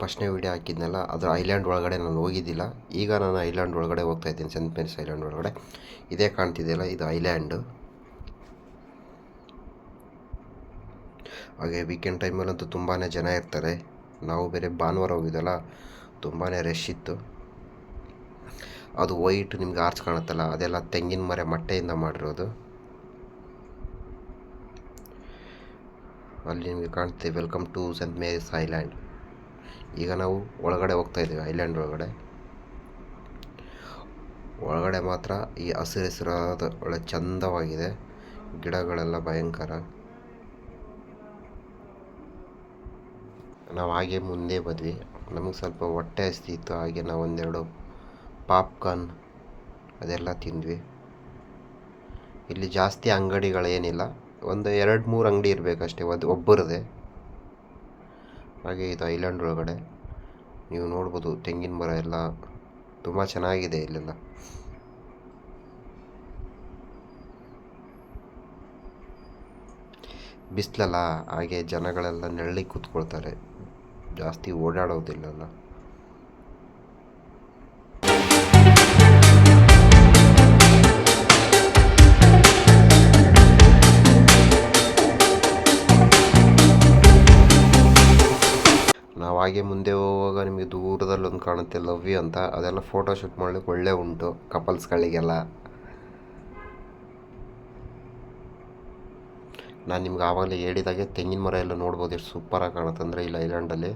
ಫಸ್ಟ್ನೇ ವೀಡಿಯೋ ಹಾಕಿದ್ನಲ್ಲ, ಅದು ಐಲ್ಯಾಂಡ್ ಒಳಗಡೆ ನಾನು ಹೋಗಿದ್ದಿಲ್ಲ. ಈಗ ನಾನು ಐಲ್ಯಾಂಡ್ ಒಳಗಡೆ ಹೋಗ್ತಾ ಇದ್ದೀನಿ, ಸೆಂಟ್ ಮೇರಿಸ್ ಐಲ್ಯಾಂಡ್ ಒಳಗಡೆ. ಇದೇ ಕಾಣ್ತಿದೆಯಲ್ಲ, ಇದು ಐಲ್ಯಾಂಡು. ಹಾಗೆ ವೀಕೆಂಡ್ ಟೈಮಲ್ಲಂತೂ ತುಂಬಾ ಜನ ಇರ್ತಾರೆ. ನಾವು ಬೇರೆ ಭಾನುವಾರ ಹೋಗಿದ್ದಲ್ಲ ತುಂಬಾ ರಶ್ ಇತ್ತು. ಅದು ವೈಟ್ ನಿಮ್ಗೆ ಆರ್ಚ್ ಕಾಣುತ್ತಲ್ಲ, ಅದೆಲ್ಲ ತೆಂಗಿನ ಮರ ಮಟ್ಟೆಯಿಂದ ಮಾಡಿರೋದು. ಅಲ್ಲಿ ನಿಮಗೆ ಕಾಣ್ತೀವಿ welcome to Saint Mary's Island. ಈಗ ನಾವು ಒಳಗಡೆ ಹೋಗ್ತಾ ಇದ್ದೀವಿ ಐಲ್ಯಾಂಡ್ ಒಳಗಡೆ. ಒಳಗಡೆ ಮಾತ್ರ ಈ ಹಸಿರು ಹಸಿರಾದ ಒಳ್ಳೆ ಚಂದವಾಗಿದೆ, ಗಿಡಗಳೆಲ್ಲ ಭಯಂಕರ. ನಾವು ಹಾಗೆ ಮುಂದೆ ಬಂದ್ವಿ. ನಮಗೆ ಸ್ವಲ್ಪ ಹೊಟ್ಟೆ ಹಸ್ತಿತ್ತು ಹಾಗೆ ನಾವು ಒಂದೆರಡು ಪಾಪ್ಕಾರ್ನ್ ಅದೆಲ್ಲ ತಿಂದ್ವಿ. ಇಲ್ಲಿ ಜಾಸ್ತಿ ಅಂಗಡಿಗಳೇನಿಲ್ಲ, ಒಂದು ಎರಡು ಮೂರು ಅಂಗಡಿ ಇರಬೇಕಷ್ಟೇ, ಒಂದು ಒಬ್ಬರದೇ. ಹಾಗೆ ಇದು ಐಲ್ಯಾಂಡ್ ಒಳಗಡೆ. ನೀವು ನೋಡ್ಬೋದು ತೆಂಗಿನ ಮರ ಎಲ್ಲ ತುಂಬ ಚೆನ್ನಾಗಿದೆ ಇಲ್ಲೆಲ್ಲ. ಬಿಸಿಲಲ್ಲ ಹಾಗೆ ಜನಗಳೆಲ್ಲ ನೆರಳಿ ಕೂತ್ಕೊಳ್ತಾರೆ. ಜಾಸ್ತಿ ಓಡಾಡೋದಿಲ್ಲಲ್ಲ ಹಾಗೆ ಮುಂದೆ ಹೋಗುವಾಗ ನಿಮಗೆ ದೂರದಲ್ಲಿ ಒಂದು ಕಾಣುತ್ತೆ ಲವ್ ಯು ಅಂತ. ಅದೆಲ್ಲ ಫೋಟೋ ಶೂಟ್ ಮಾಡ್ಲಿಕ್ಕೆ ಒಳ್ಳೆ ಉಂಟು ಕಪಲ್ಸ್ಗಳಿಗೆಲ್ಲ ನಾನು ನಿಮ್ಗೆ ಆವಾಗಲೇ ಹೇಳಿದಾಗೆ ತೆಂಗಿನ ಮರ ಎಲ್ಲ ನೋಡ್ಬೋದು, ಎಷ್ಟು ಸೂಪರಾಗಿ ಕಾಣುತ್ತೆ ಅಂದರೆ ಇಲ್ಲಿ ಐಲ್ಯಾಂಡಲ್ಲಿ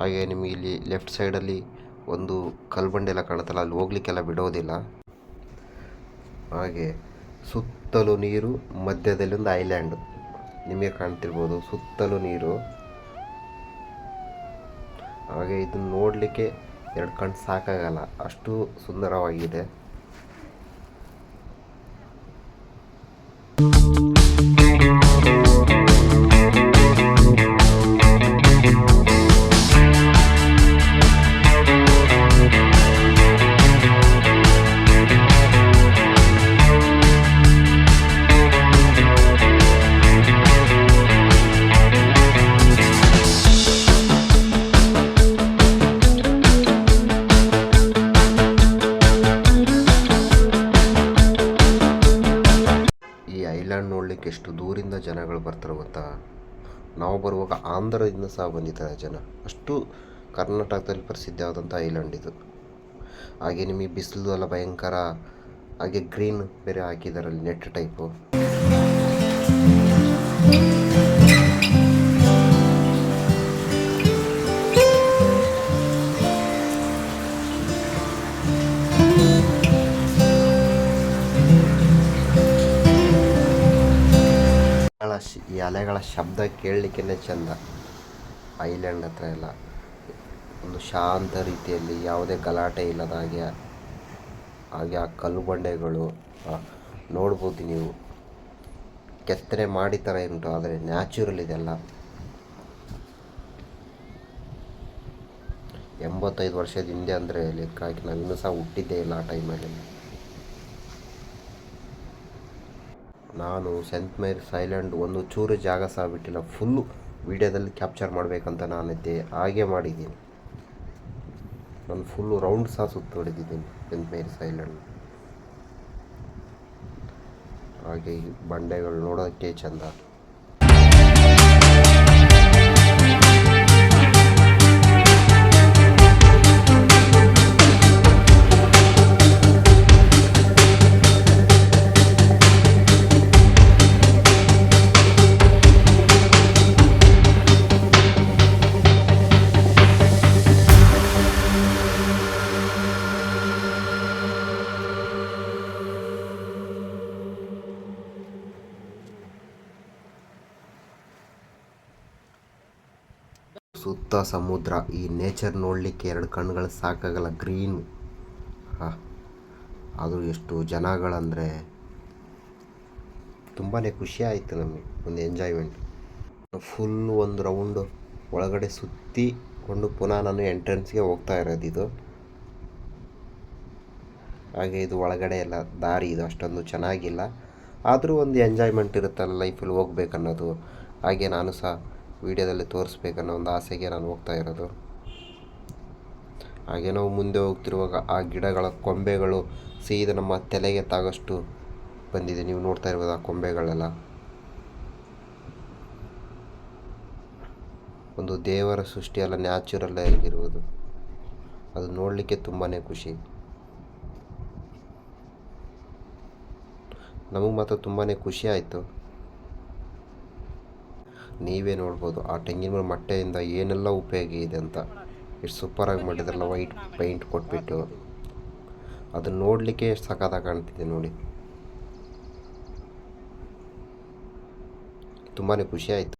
ಹಾಗೆ ನಿಮಗೆ ಇಲ್ಲಿ ಲೆಫ್ಟ್ ಸೈಡಲ್ಲಿ ಒಂದು ಕಲ್ಬಂಡೆಲ್ಲ ಕಾಣುತ್ತಲ್ಲ, ಅಲ್ಲಿ ಹೋಗ್ಲಿಕ್ಕೆಲ್ಲ ಬಿಡೋದಿಲ್ಲ. ಹಾಗೆ ಸುತ್ತಲೂ ನೀರು ಮಧ್ಯದಲ್ಲಿ ಒಂದು ಐಲ್ಯಾಂಡ್ ನಿಮಗೆ ಕಾಣ್ತಿರ್ಬೋದು ಸುತ್ತಲೂ ನೀರು. ಹಾಗೆ ಇದನ್ನು ನೋಡಲಿಕ್ಕೆ ಎರಡು ಕಣ್ಣು ಸಾಕಾಗಲ್ಲ. ಅಷ್ಟು ಸುಂದರವಾಗಿದೆ. ನೋಡಲಿಕ್ಕೆ ಎಷ್ಟು ದೂರಿಂದ ಜನಗಳು ಬರ್ತಾರೆ ಗೊತ್ತಾ ನಾವು ಬರುವಾಗ ಆಂಧ್ರದಿಂದ ಸಹ ಬಂದಿದ್ದಾರೆ ಜನ. ಅಷ್ಟು ಕರ್ನಾಟಕದಲ್ಲಿ ಪ್ರಸಿದ್ಧವಾದಂಥ ಐಲ್ಯಾಂಡ್ ಇದು. ಹಾಗೆ ನಿಮಗೆ ಬಿಸಿಲು ಎಲ್ಲ ಭಯಂಕರ, ಹಾಗೆ ಗ್ರೀನ್ ಬೇರೆ ಹಾಕಿದ್ದಾರೆ ನೆಟ್ ಟೈಪು ಅಲೆಗಳ ಶ್- ಈ ಅಲೆಗಳ ಶಬ್ದ ಕೇಳಲಿಕ್ಕೆ ಚೆಂದ. ಐಲ್ಯಾಂಡ್ ಹತ್ರ ಎಲ್ಲ. ಒಂದು ಶಾಂತ ರೀತಿಯಲ್ಲಿ ಯಾವುದೇ ಗಲಾಟೆ ಇಲ್ಲದ ಹಾಗೆ ಹಾಗೆ ಆ ಕಲ್ಲು ಬಂಡೆಗಳು ನೋಡ್ಬೋದು ನೀವು. ಕೆತ್ತನೆ ಮಾಡಿ ಥರ ಉಂಟು, ಆದರೆ ನ್ಯಾಚುರಲ್ ಇದೆಲ್ಲ. ಎಂಬತ್ತೈದು ವರ್ಷದ ಹಿಂದೆ ಅಂದರೆ ಲೆಕ್ಕ ಹಾಕಿ ನಾವು ಇನ್ನೂ ಸಹ ಹುಟ್ಟಿದ್ದೇ ಇಲ್ಲ ಆ ಟೈಮಲ್ಲಿ ನಾನು ಸೆಂಟ್ ಮೇರಿಸ್ ಐಲ್ಯಾಂಡ್ ಒಂದು ಚೂರು ಜಾಗ ಸಹ ಬಿಟ್ಟಿಲ್ಲ ಫುಲ್ಲು ವೀಡಿಯೋದಲ್ಲಿ ಕ್ಯಾಪ್ಚರ್ ಮಾಡಬೇಕಂತ ನಾನಿದ್ದೆ. ಹಾಗೆ ಮಾಡಿದ್ದೀನಿ. ನಾನು ಫುಲ್ಲು ರೌಂಡ್ ಸಹ ಸುತ್ತು ಹೊಡೆದಿದ್ದೀನಿ ಸೆಂಟ್ ಮೇರಿಸ್ ಐಲ್ಯಾಂಡ್ ಹಾಗೆ ಬಂಡೆಗಳು ನೋಡೋಕ್ಕೆ ಚಂದ. ಸುತ್ತ ಸಮುದ್ರ, ಈ ನೇಚರ್ ನೋಡಲಿಕ್ಕೆ ಎರಡು ಕಣ್ಗಳು ಸಾಕಾಗಲ್ಲ ಗ್ರೀನ್ ಹಾಂ ಅದು ಎಷ್ಟು ಜನಗಳಂದರೆ ತುಂಬಾ ಖುಷಿ ಆಯಿತು ನಮಗೆ, ಒಂದು ಎಂಜಾಯ್ಮೆಂಟ್ ಫುಲ್ ಒಂದು ರೌಂಡು ಒಳಗಡೆ ಸುತ್ತಿಕೊಂಡು ಪುನಃ ನಾನು ಎಂಟ್ರೆನ್ಸ್ಗೆ ಹೋಗ್ತಾ ಇರೋದು ಇದು. ಹಾಗೆ ಇದು ಒಳಗಡೆ ಎಲ್ಲ ದಾರಿ ಇದು, ಅಷ್ಟೊಂದು ಚೆನ್ನಾಗಿಲ್ಲ. ಆದರೂ ಒಂದು ಎಂಜಾಯ್ಮೆಂಟ್ ಇರುತ್ತಲ್ಲ ಲೈಫಲ್ಲಿ ಹೋಗ್ಬೇಕನ್ನೋದು. ಹಾಗೆ ನಾನು ಸಹ ವೀಡಿಯೋದಲ್ಲಿ ತೋರಿಸ್ಬೇಕನ್ನೋ ಒಂದು ಆಸೆಗೆ ನಾನು ಹೋಗ್ತಾ ಇರೋದು. ಹಾಗೆ ನಾವು ಮುಂದೆ ಹೋಗ್ತಿರುವಾಗ ಆ ಗಿಡಗಳ ಕೊಂಬೆಗಳು ಸೀದ ನಮ್ಮ ತಲೆಗೆ ತಾಗಷ್ಟು ಬಂದಿದೆ. ನೀವು ನೋಡ್ತಾ ಇರ್ಬೋದು ಆ ಕೊಂಬೆಗಳೆಲ್ಲ. ಒಂದು ದೇವರ ಸೃಷ್ಟಿಯೆಲ್ಲ ನ್ಯಾಚುರಲ್ಲ ನ್ಯಾಚುರಲ್ ಆಗಿರುವುದು ಅದು ನೋಡಲಿಕ್ಕೆ ತುಂಬಾ ಖುಷಿ. ನಮಗೆ ಮಾತ್ರ ತುಂಬಾ ಖುಷಿ ಆಯಿತು. ನೀವೇ ನೋಡ್ಬೋದು. ಆ ತೆಂಗಿನ ಮರ ಮಟ್ಟೆಯಿಂದ ಏನೆಲ್ಲ ಉಪಯೋಗ ಇದೆ ಅಂತ. ಎಷ್ಟು ಸೂಪರಾಗಿ ಮಾಡಿದ್ರಲ್ಲ ವೈಟ್ ಪೈಂಟ್ ಕೊಟ್ಬಿಟ್ಟು. ಅದನ್ನ ನೋಡಲಿಕ್ಕೆ ಎಷ್ಟು ಸಖತ್ತಾಗಿ ಕಾಣ್ತಿದೆ ನೋಡಿ. ತುಂಬಾ ಖುಷಿ ಆಯಿತು.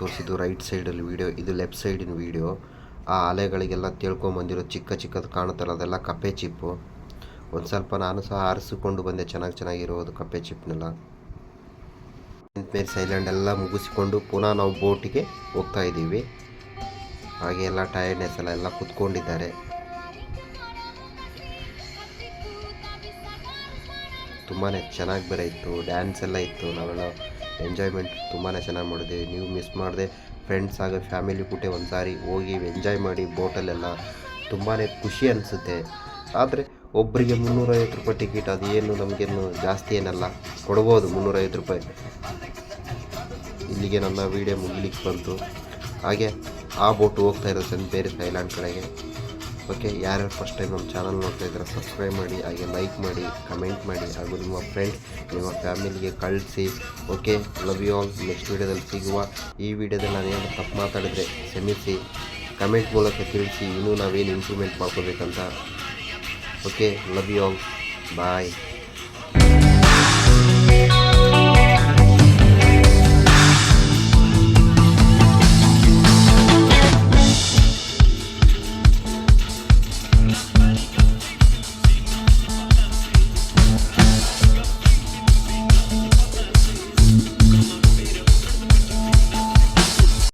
ತೋರಿಸಿದ್ದು ರೈಟ್ ಸೈಡಲ್ಲಿ ವೀಡಿಯೋ ಇದು ಲೆಫ್ಟ್ ಸೈಡಿನ ವೀಡಿಯೋ ಆ ಅಲೆಗಳಿಗೆಲ್ಲ ತಿಳ್ಕೊಂಬಂದಿರೋ ಚಿಕ್ಕ ಚಿಕ್ಕದು ಕಾಣುತ್ತಲ್ಲ, ಅದೆಲ್ಲ ಕಪ್ಪೆ ಚಿಪ್ಪು ಒಂದು ಸ್ವಲ್ಪ ನಾನು ಸಹ ಆರಿಸಿಕೊಂಡು ಬಂದೆ, ಚೆನ್ನಾಗಿ ಚೆನ್ನಾಗಿರೋದು ಕಪ್ಪೆ ಚಿಪ್ನೆಲ್ಲ ಮೇರ್ ಐಲ್ಯಾಂಡ್ ಎಲ್ಲ ಮುಗಿಸಿಕೊಂಡು ಪುನಃ ನಾವು ಬೋಟಿಗೆ ಹೋಗ್ತಾ ಇದ್ದೀವಿ. ಹಾಗೆ ಎಲ್ಲ ಟಯರ್ಡ್ನೆಸ್ ಎಲ್ಲ ಎಲ್ಲ ಕುತ್ಕೊಂಡಿದ್ದಾರೆ. ತುಂಬಾ ಚೆನ್ನಾಗಿ ಬೇರೆ ಇತ್ತು ಡ್ಯಾನ್ಸ್ ಎಲ್ಲ ಇತ್ತು, ನಾವೆಲ್ಲ ಎಂಜಾಯ್ಮೆಂಟ್ ತುಂಬಾ ಚೆನ್ನಾಗಿ ಮಾಡಿದೆ. ನೀವು ಮಿಸ್ ಮಾಡಿದೆ ಫ್ರೆಂಡ್ಸ್ ಹಾಗೆ ಫ್ಯಾಮಿಲಿ ಕೂಟೆ ಒಂದು ಸಾರಿ ಹೋಗಿ ಎಂಜಾಯ್ ಮಾಡಿ ಬೋಟಲ್ಲೆಲ್ಲ ತುಂಬಾ ಖುಷಿ ಅನಿಸುತ್ತೆ. ಆದರೆ ಒಬ್ಬರಿಗೆ ಮುನ್ನೂರೈವತ್ತು ರೂಪಾಯಿ ಟಿಕೆಟ್ ಅದು ಏನು ನಮಗೇನು ಜಾಸ್ತಿ ಏನಲ್ಲ. ಕೊಡ್ಬೋದು ಮುನ್ನೂರೈವತ್ತು ರೂಪಾಯಿ. ಇಲ್ಲಿಗೆ ನನ್ನ ವೀಡಿಯೋ ಮುಗಿಲಿಕ್ಕೆ ಬಂತು. ಹಾಗೆ ಆ ಬೋಟು ಹೋಗ್ತಾ ಇರೋದು ಸೆಂಟ್ ಬೇರೆ ಥೈಲ್ಯಾಂಡ್ ಕಡೆಗೆ. ಓಕೆ ಯಾರ್ಯಾರು ಫಸ್ಟ್ ಟೈಮ್ ನಮ್ಮ ಚಾನಲ್ ನೋಡ್ತಾ ಇದ್ದಾರೆ ಸಬ್ಸ್ಕ್ರೈಬ್ ಮಾಡಿ, ಹಾಗೆ ಲೈಕ್ ಮಾಡಿ ಕಮೆಂಟ್ ಮಾಡಿ, ಹಾಗೂ ನಿಮ್ಮ ಫ್ರೆಂಡ್ ನಿಮ್ಮ ಫ್ಯಾಮಿಲಿಗೆ ಕಳಿಸಿ. Okay love you all next ವೀಡಿಯೋದಲ್ಲಿ ಸಿಗುವ ಈ ವಿಡಿಯೋದಲ್ಲಿ ನಾನು ಏನು ತಪ್ಪು ಮಾತಾಡಿದ್ರೆ ಕ್ಷಮಿಸಿ. ಕಮೆಂಟ್ ಮೂಲಕ ತಿಳಿಸಿ, ಇನ್ನೂ ನಾವೇನು improvement ಮಾಡ್ಕೋಬೇಕಂತ. Okay love you all bye